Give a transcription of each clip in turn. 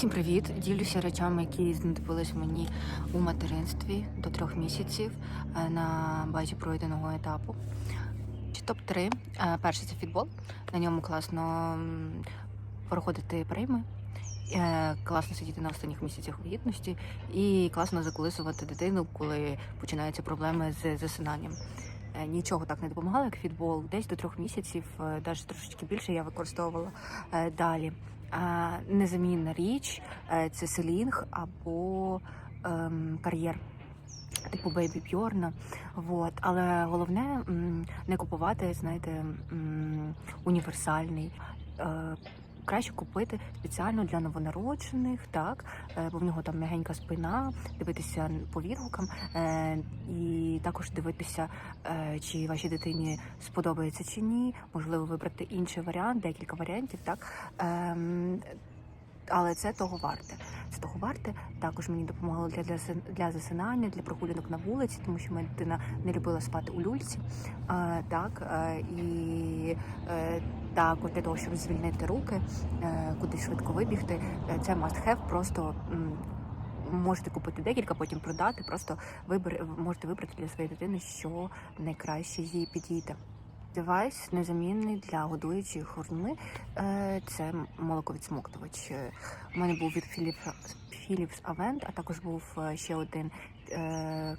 Всім привіт! Ділюся речами, які знадобились мені у материнстві до трьох місяців е, на базі пройденого етапу. Топ 3 Перший це фітбол. На ньому класно проходити прийми, е, класно сидіти на останніх місяцях вагітності і класно заколисувати дитину, коли починаються проблеми з засинанням. Е, Нічого так не допомагало, як фітбол. Десь до трьох місяців, навіть трошечки більше я використовувала е, далі. Незамінна річ е, це селінг або ем, кар'єр. Типу Бейбі Бьорна, вот. але головне не купувати, знаєте, універсальний. Краще купити спеціально для новонароджених, так, е, бо в нього там м'ягенька спина, дивитися по відгукам е, і також дивитися, е, чи вашій дитині сподобається чи ні. Можливо, вибрати інший варіант, декілька варіантів, так. Але це того варте. Це того варте. Також мені допомагало для, для, для засинання, для прогулянок на вулиці, тому що моя дитина не любила спати у люльці. А, так, е, і е, також для того, щоб звільнити руки, е, кудись швидко вибігти. Це must have, просто. Можете купити декілька, потім продати. Просто вибер, можете вибрати для своєї дитини, що найкраще їй підійде. Девайс незамінний для годуючих грудьми. Е, Це молоковідсмоктувач. Е, У мене був від Philips, Philips Avent, а також був е, ще один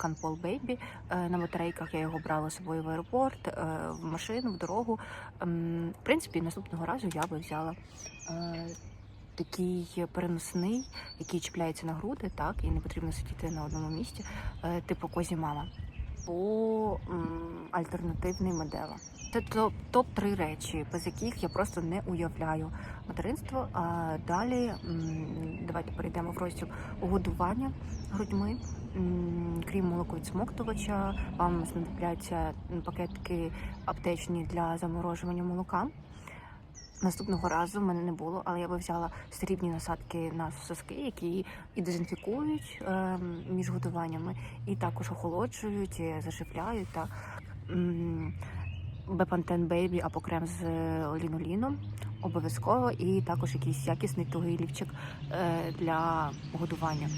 Canpol Baby е, на батарейках. Я його брала з собою в аеропорт, е, в машину, в дорогу. В принципі, наступного разу я би взяла. е, Такий переносний, який чіпляється на груди, так, і не потрібно сидіти на одному місці, е, типу козі мама. Або альтернативний модела. Це топ, топ 3 речі, без яких я просто не уявляю материнство. А далі давайте перейдемо в розділ годування грудьми. Крім молоковідсмоктувача, вам знадобляться пакетки аптечні для заморожування молока. Наступного разу в мене не було, але я би взяла срібні насадки на соски, які і дезінфікують ем, між годуваннями, і також охолоджують, заживляють та Бепантен Бейбі або крем з ліноліном обов'язково, і також якийсь якісний тугий лівчик е, для годування.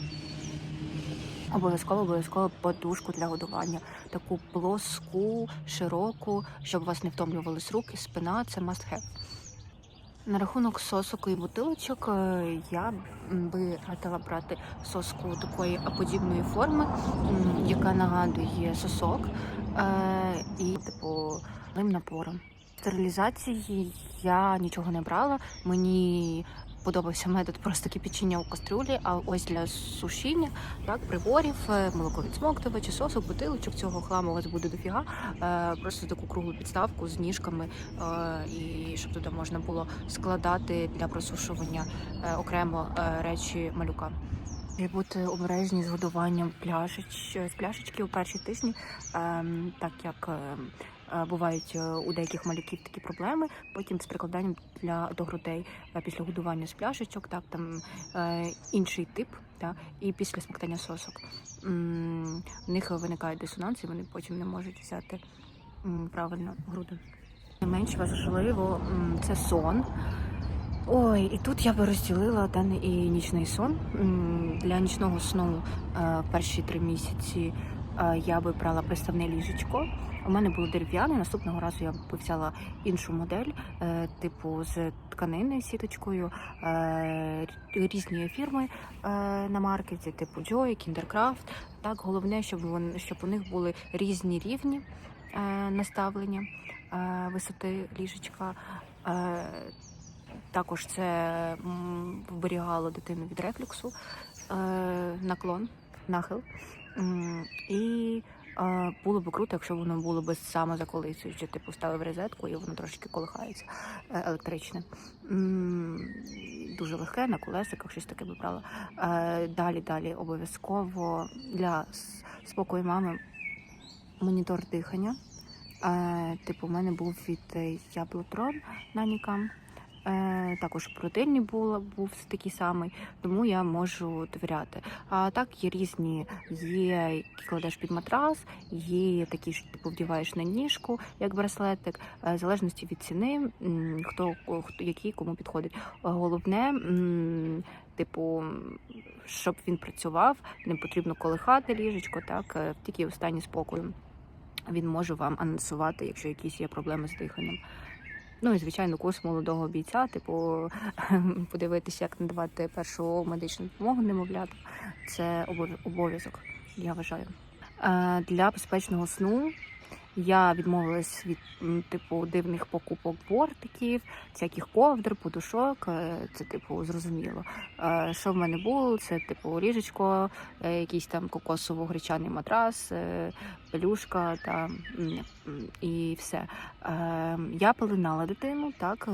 Обов'язково обов'язково подушку для годування, таку плоску, широку, щоб у вас не втомлювались руки, спина це must have. На рахунок сосок і бутилочок е, я би радила брати соску такої подібної форми, яка нагадує сосок е, і типу лим напором. Стерилізації я нічого не брала. Мені подобався метод просто кипячення у кастрюлі, а ось для сушіння, так, приборів, е, молоковідсмоктувачі, сосок, бутилочок, цього хламу у вас буде дофіга. Е, Просто таку круглу підставку з ніжками, е, і щоб туди можна було складати для просушування окремо речі малюка. І бути обережні з годуванням пляшеч, з пляшечки у перші тижні, ем, так як ем, бувають е, у деяких малюків такі проблеми. Потім з прикладанням для до грудей е, після годування з пляшечок, так там е, інший тип, та і після смоктання сосок. В них виникають дисонанси, вони потім не можуть взяти правильно груди. Менш важливо це сон. Ой, і тут я би розділила денний і нічний сон. Для нічного сну е, перші три місяці е, я би брала приставне ліжечко. У мене було дерев'яне. Наступного разу я б взяла іншу модель, е, типу з тканини сіточкою, е, різні фірми е, на маркеті, типу Joy, Kindercraft. Так, головне, щоб вони щоб у них були різні рівні е, наставлення е, висоти ліжечка. Е, також це вберігало дитину від рефлюксу, е, наклон, нахил. І було б круто, якщо воно було б саме самозаколисуюче, типу ставив розетку і воно трошки колихається е, електричне. Дуже легке на колесиках, щось таке би брала. Е, Далі, далі обов'язково для спокою мами монітор дихання. Е, Типу, у мене був від Яблотрон Нанікам. Е, також протильний був, був такий самий, тому я можу довіряти. А так є різні, є які кладеш під матрас, є такі, що типу вдіваєш на ніжку, як браслетик, е, в залежності від ціни, хто, хто який кому підходить. Головне, типу, щоб він працював, не потрібно колихати ліжечко, так е, тільки у спокою. Він може вам анонсувати, якщо якісь є проблеми з диханням. Ну і звичайно, курс молодого бійця, типу подивитися, як надавати першу медичну допомогу немовлятам. Це обов'язок, я вважаю. Е, Для безпечного сну я відмовилась від типу дивних покупок бортиків, всяких ковдр, подушок. Е, Це типу зрозуміло. Е, Що в мене було? Це типу ліжечко, е, якийсь там кокосово-гречаний матрас, пелюшка та і все. Я пеленала дитину, так,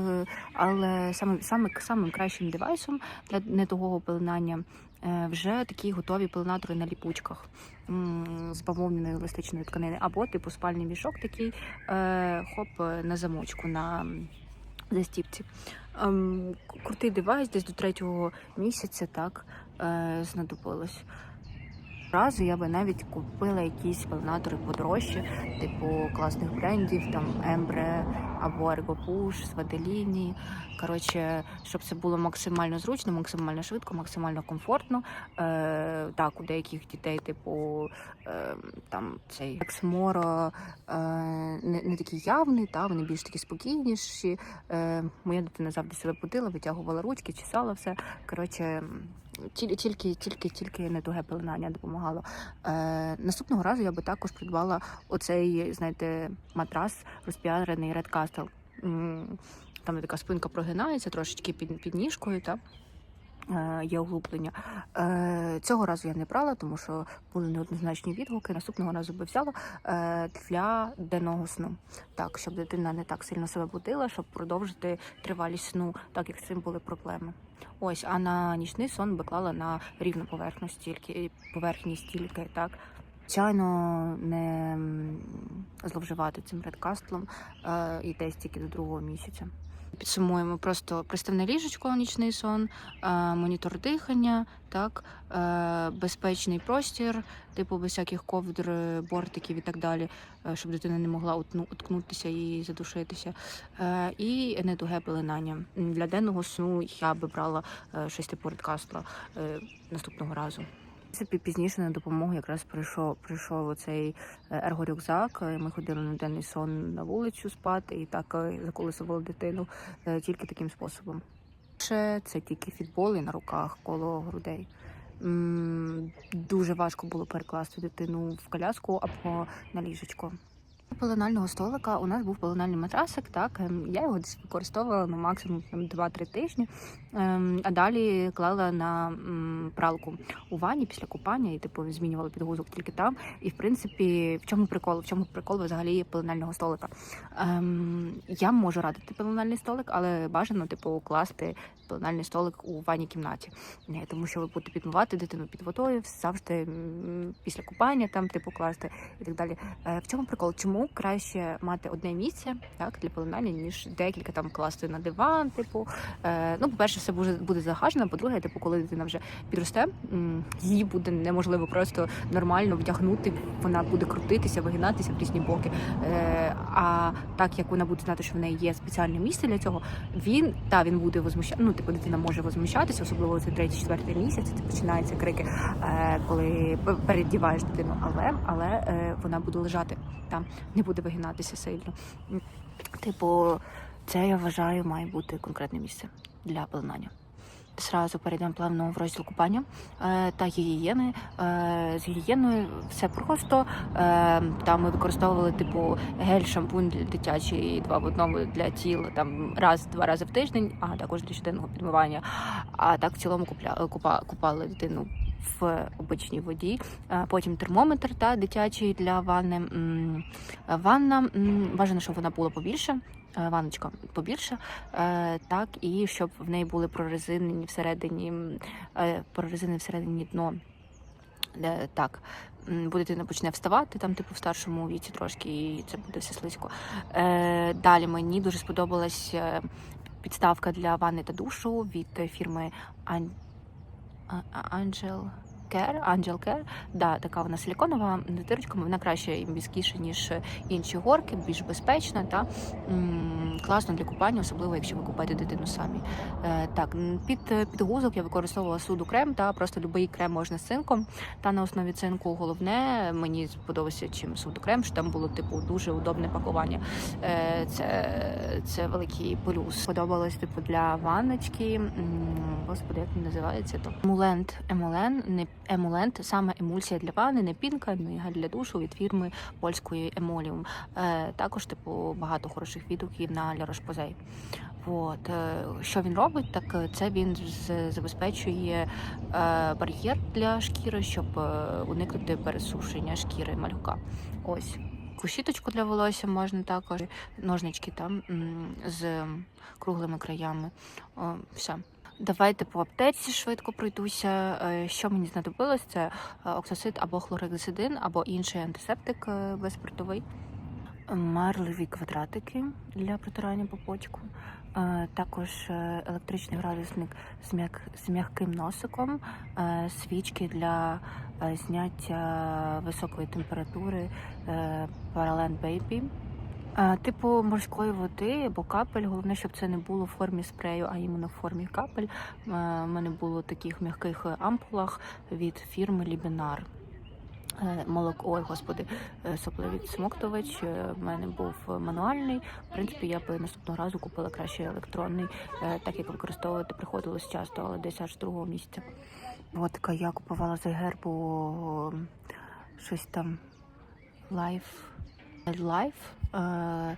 але саме, самим кращим девайсом для недовгого пеленання е, вже такі готові пеленатори на ліпучках з бавовняної еластичної тканини, або типу спальний мішок такий е, хоп е, на замочку на застіпці. Ем, крутий девайс, десь до третього місяця так е, знадобилось. Разу я би навіть купила якісь пеленатори подорожчі, типу класних брендів, там Ембре або Ergo з Ваделіні. Коротше, щоб це було максимально зручно, максимально швидко, максимально комфортно. Е, так, у деяких дітей, типу, е, там цей ексморо е, не, не такий явний, та вони більш такі спокійніші. Е, моя дитина завжди себе будила, витягувала ручки, чесала все. Коротше, тіль- тільки, тільки, тільки недуге пеленання допомагало. Е, наступного разу я би також придбала оцей, знаєте, матрас розпіарений Red Castle. Там така спинка прогинається трошечки під, під ніжкою, та є углублення. Е, цього разу я не брала, тому що були неоднозначні відгуки. Наступного разу би взяла е, для денного сну. Так, щоб дитина не так сильно себе будила, щоб продовжити тривалість сну, так як з цим були проблеми. Ось, а на нічний сон би клала на рівну поверхність стільки, поверхність стільки, так. Звичайно, не зловживати цим редкастлом е, і десь тільки до другого місяця. Підсумуємо просто приставне ліжечко, нічний сон, е, монітор дихання, так, е, безпечний простір, типу без всяких ковдр, бортиків і так далі, е, щоб дитина не могла уткнутися і задушитися. І недуге пеленання. Для денного сну я би брала щось типу редкастла е, наступного разу. Принципі, пізніше на допомогу якраз прийшов прийшов оцей е, ергорюкзак. Е, Ми ходили на денний сон на вулицю спати і так е, заколисували дитину тільки таким способом. Ще це тільки фітболи на руках коло грудей. Дуже важко було перекласти дитину в коляску або на ліжечко. Пеленального столика у нас був пеленальний матрасик, так ем, я його десь використовувала на максимум там 2-3 тижні, ем, а далі клала на пралку у ванні після купання і типу змінювала підгузок тільки там. І в принципі, в чому прикол? В чому прикол взагалі пеленального столика? Ем, я можу радити пеленальний столик, але бажано типу класти пеленальний столик у ванній кімнаті, Не, тому що ви будете підмивати дитину під водою завжди після купання, там типу класти і так далі. Е, В чому прикол? Чому краще мати одне місце так для пеленання, ніж декілька там класти на диван? Типу, Е, ну, по-перше, все буде, буде загажено. По-друге, типу, коли дитина вже підросте, її буде неможливо просто нормально вдягнути. Вона буде крутитися, вигинатися в різні боки. Е, а так як вона буде знати, що в неї є спеціальне місце для цього, він та він буде возмущати. Ну, типу, дитина може возмущатися, особливо цей третій, четвертий місяць. Це починаються крики, е, коли передіваєш дитину, але але е, вона буде лежати там, не буде вигинатися сильно. Типу, це я вважаю, має бути конкретне місце для пеленання. Зразу перейдемо плавно в розділ купання е, та гігієни. Е, з гігієною все просто. Е, там ми використовували типу гель, шампунь дитячий, два в одному для тіла, там раз-два рази в тиждень, а також для щоденного підмивання. А так в цілому купля, купа, купали дитину в обичній воді. Потім термометр та дитячий для ванни. Ванна бажано, щоб вона була побільше. е, Ванночка побільше, е, так і щоб в неї були прорезинені всередині, е, всередині дно. Так, бо дитина почне вставати, там, типу, в старшому віці трошки, і це буде все слизько. Далі мені дуже сподобалось е, підставка для ванни та душу від фірми Ан... А- А- Angel Care, Angel Care. Да, така вона силіконова з вона краще і міськіша, ніж інші горки, більш безпечна та м, класно для купання, особливо якщо ви купаєте дитину самі. Е, так, під підгузок я використовувала суду крем та просто будь-який крем можна з цинком. Та на основі цинку головне мені сподобався чим суду крем, що там було типу дуже удобне пакування. Е, це, це великий плюс. Подобалось типу для ванночки. Господи, як він називається то емулент, емулен, не емулент, саме емульсія для ванни, не пінка, не гель для душу від фірми польської Емоліум. Е, також типу багато хороших відгуків на Ля Рошпозей. От е, що він робить, так е, це він забезпечує е, бар'єр для шкіри, щоб уникнути пересушення шкіри малюка. Ось. Кущіточку для волосся можна також, ножнички там з круглими краями. О, все. Давайте по аптеці швидко пройдуся. Е, Що мені знадобилось? Це е, оксасид або хлоргексидин, або інший антисептик е, безспиртовий. Марливі квадратики для протирання по почку. Також електричний градусник з, м'як... з м'яким носиком, свічки для зняття високої температури Parallel Baby. Е, Типу морської води або капель. Головне, щоб це не було в формі спрею, а іменно в формі капель. Е, У мене було таких м'яких ампулах від фірми Лібінар. Е, Молоко, ой, господи, е, сопловідсмоктувач. е, В мене був мануальний. В принципі, я би наступного разу купила краще електронний, е, так як використовувати приходилось часто, але десь аж другого місяця. От така я купувала за гербу щось там Life. Life. Е,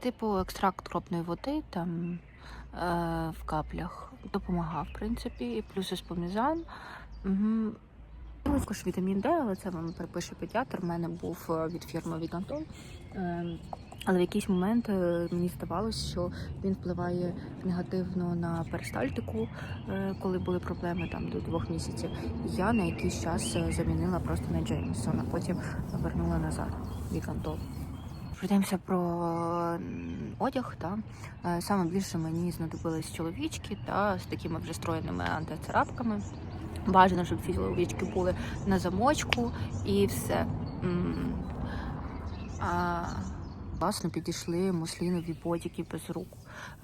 типу екстракт кропної води там е, в каплях. Допомагав, в принципі, і плюс еспомізан. Угу. Також вітамін Д, але це вам перепише педіатр. У мене був е, від фірми Вігантон. Але в якийсь момент е, мені здавалося, що він впливає негативно на перистальтику, е, коли були проблеми там до двох місяців. Я на якийсь час е, замінила просто на Джеймсон, а потім вернула назад Вігантол. Пройдемося про одяг. Та. Е, Саме більше мені знадобились чоловічки та з такими вже стройними антицарапками. Бажано, щоб ці чоловічки були на замочку і все. А, класно підійшли муслінові бодіки без рук,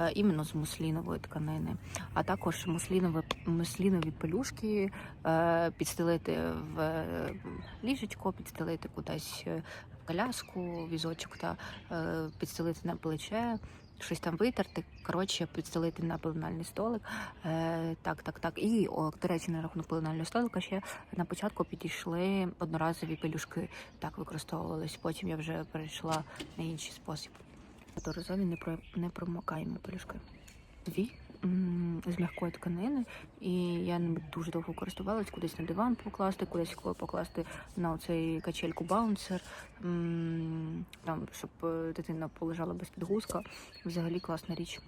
е, іменно з муслінової тканини, а також муслінові, муслінові пелюшки е, підстелити в ліжечко, підстелити кудись коляску, візочок та е, підстелити на плече. Щось там витерти, коротше, підстелити на пеленальний столик. Е, так, так, так. І, о, до речі, на рахунок пеленального столика ще на початку підійшли одноразові пелюшки. Так використовувались. Потім я вже перейшла на інший спосіб. Доразові не про не промокаємо пелюшки. Дві з м'якої тканини, і я ними дуже довго користувалась, кудись на диван покласти, кудись покласти на оцей качельку баунсер, там, щоб е, дитина полежала без підгузка. Взагалі класна річ.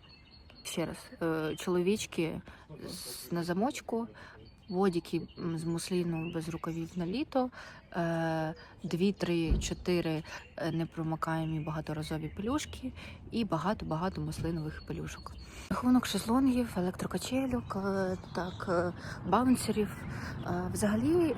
Ще раз, е, чоловічки на замочку, водіки з мусліну без рукавів на літо, е, дві, три, чотири непромокаємі багаторазові пелюшки і багато-багато муслинових пелюшок. Рахунок шезлонгів, електрокачелюк, е, так, е, баунсерів. Е, Взагалі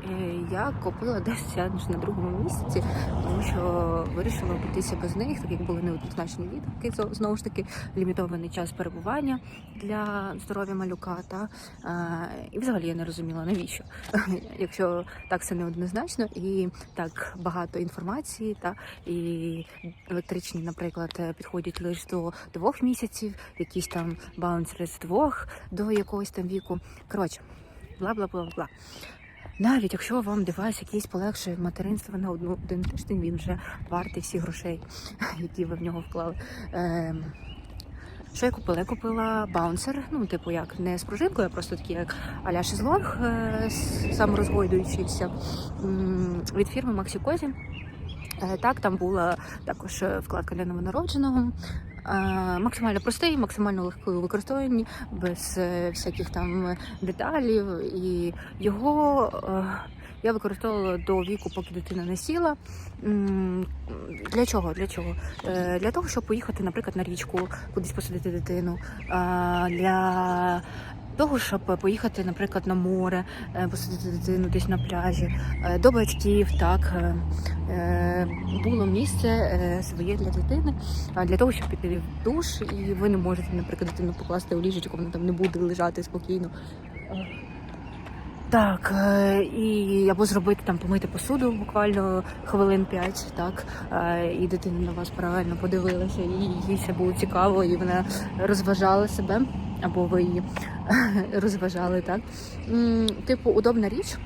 я купила десь аж на другому місяці, тому що вирішила обійтися без них, так як були неоднозначні відгуки. Знову ж таки, лімітований час перебування для здоров'я малюка. Та, і взагалі я не розуміла, навіщо, якщо так все неоднозначно і так багато інформації, та і електричні, наприклад, підходять лише до двох місяців, якісь там баунсери з двох до якогось там віку. Коротше, бла бла бла бла. Навіть якщо вам девайс якийсь полегшує материнство на одну один тиждень, він вже вартий всіх грошей, які ви в нього вклали. Ем, що я купила? Я купила баунсер, ну, типу, як не з пружинкою, а просто такий, як аля шезлонг е, саморозгойдуючийся від фірми Cosi. Е, Так, там була також е, вкладка для новонародженого. Е, Максимально простий, максимально легкий у використанні, без е, всяких там деталів. І його е, я використовувала до віку, поки дитина не сіла. Для чого? Для чого? Для того, щоб поїхати, наприклад, на річку, кудись посадити дитину. Для того, щоб поїхати, наприклад, на море, е, посадити дитину десь на пляжі, Е, до батьків, так е, було місце своє для дитини, для того, щоб піти в душ, і ви не можете, наприклад, дитину покласти у ліжечко, вона там не буде лежати спокійно. Так, і або зробити там помити посуду буквально хвилин 5, так, і дитина на вас правильно подивилася, і їй це було цікаво, і вона розважала себе, або ви її розважали, так. Типу, удобна річ.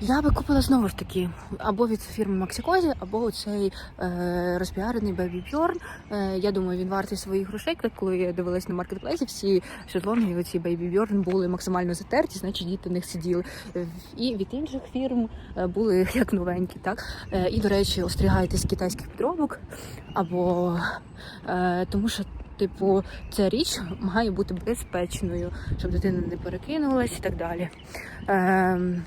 Я би купила знову ж таки або від фірми Maxikozy, або цей е, розпіарений Baby Bjorn. Е, я думаю, він вартий своїх грошей. Так, Коли я дивилась на маркетплейсі, всі шезлонги, оці Baby Bjorn були максимально затерті, значить діти в них сиділи. Е, І від інших фірм е, були як новенькі. Так? Е, і, до речі, остерігайтесь китайських підробок, або е, тому що. Типу, ця річ має бути безпечною, щоб дитина не перекинулась і так далі. Ем,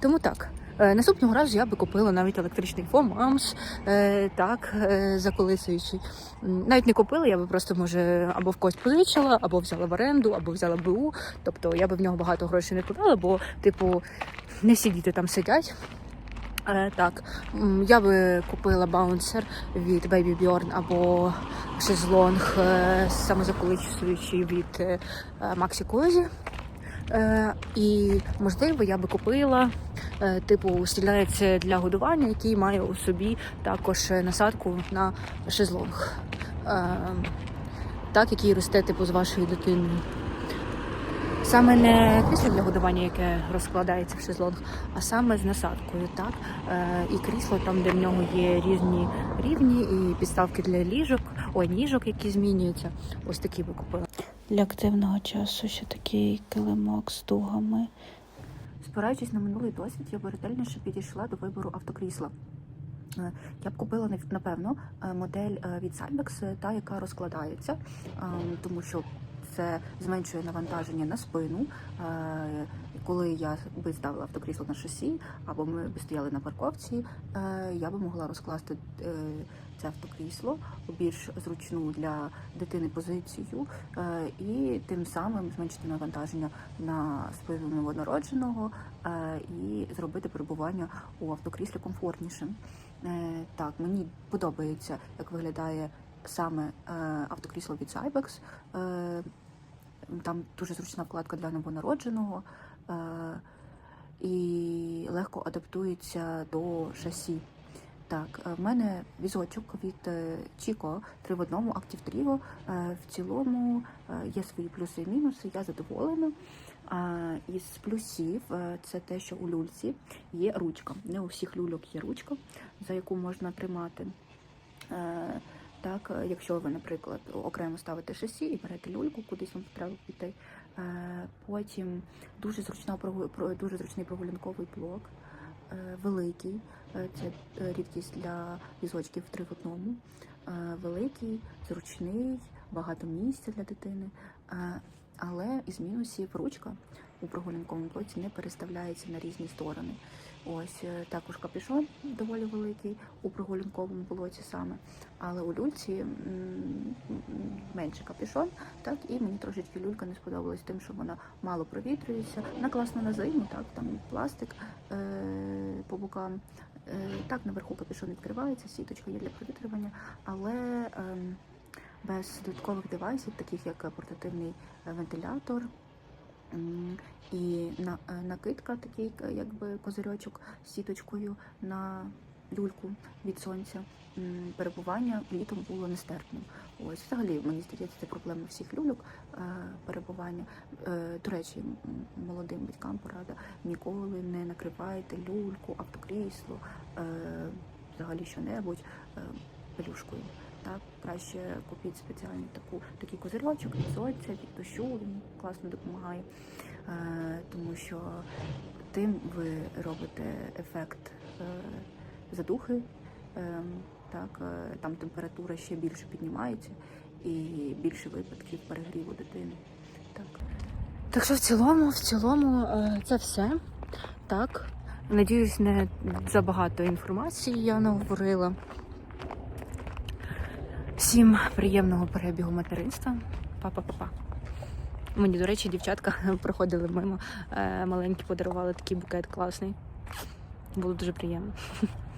тому так. Е, Наступного разу я би купила навіть електричний фомамс, е, так, е, заколисуючий. Навіть не купила, я би просто, може, або в когось позичила, або взяла в оренду, або взяла БУ. Тобто я би в нього багато грошей не вкладала, бо, типу, не всі діти там сидять. Е, так, я би купила баунсер від Baby Bjorn або шезлонг е, самозаколичуючий від Maxi Cozy. Е, і можливо, я би купила типу стілець для годування, який має у собі також насадку на шезлонг. Е, так, який росте типу з вашою дитиною. Саме не крісло для годування, яке розкладається в шезлонг, а саме з насадкою, так? Е, і крісло там, де в нього є різні рівні, і підставки для ліжок, ой, ніжок, які змінюються. Ось такі би купила. Для активного часу ще такий килимок з дугами. Спираючись на минулий досвід, я би ретельніше підійшла до вибору автокрісла. Е, Я б купила напевно е, модель від Cybex, та яка розкладається, е, тому що це зменшує навантаження на спину. Е, Коли я би ставила автокрісло на шосі, або ми б стояли на парковці, е, я би могла розкласти е, це автокрісло у більш зручну для дитини позицію і тим самим зменшити навантаження на спину новонародженого і зробити перебування у автокріслі комфортнішим. Так, мені подобається, як виглядає саме е, автокрісло від Cybex. Е, Там дуже зручна вкладка для новонародженого е, і легко адаптується до шасі. Так, в мене візочок від Chico 3 в одному Trio. Е, В цілому є свої плюси і мінуси, я задоволена. Із плюсів це те, що у люльці є ручка. Не у всіх люльок є ручка, за яку можна тримати. Так, е, якщо ви, наприклад, окремо ставите шасі і берете люльку, кудись вам треба піти. Е, Потім дуже зручна дуже зручний прогулянковий блок, е, великий. Це рідкість для візочків три в одному. Великий, зручний, багато місця для дитини. Але із мінусів ручка у прогулянковому блоці не переставляється на різні сторони. Ось е, також капюшон доволі великий у прогулянковому блоці саме. Але у люльці менше капюшон, так і мені трошечки люлька не сподобалась тим, що вона мало провітрюється. Вона класна на зиму, так там пластик е, по бокам. Е, так, наверху капюшон відкривається, сіточка є для провітрювання, але ем, без додаткових девайсів, таких як портативний е, вентилятор. І на, е, накидка, такий е, якби козирьочок з сіточкою на люльку від сонця. Перебування літом було нестерпним. Ось взагалі мені здається, це проблема всіх люльок е, перебування. До речі, молодим батькам порада ніколи не накривайте люльку, автокрісло, взагалі що-небудь пелюшкою. Так, краще купіть спеціальну таку такий козирьочок від сонця, від дощу, він класно допомагає, е, тому що тим ви робите ефект е, задухи. Е, так, там температура ще більше піднімається і більше випадків перегріву дитини. Так. Так що в цілому, в цілому, це все. Так. Надіюсь, не забагато інформації я наговорила. Всім приємного перебігу материнства. Па-па-па-па. Мені, до речі, дівчатка проходили мимо, е, маленькі подарували такий букет класний. Було дуже приємно.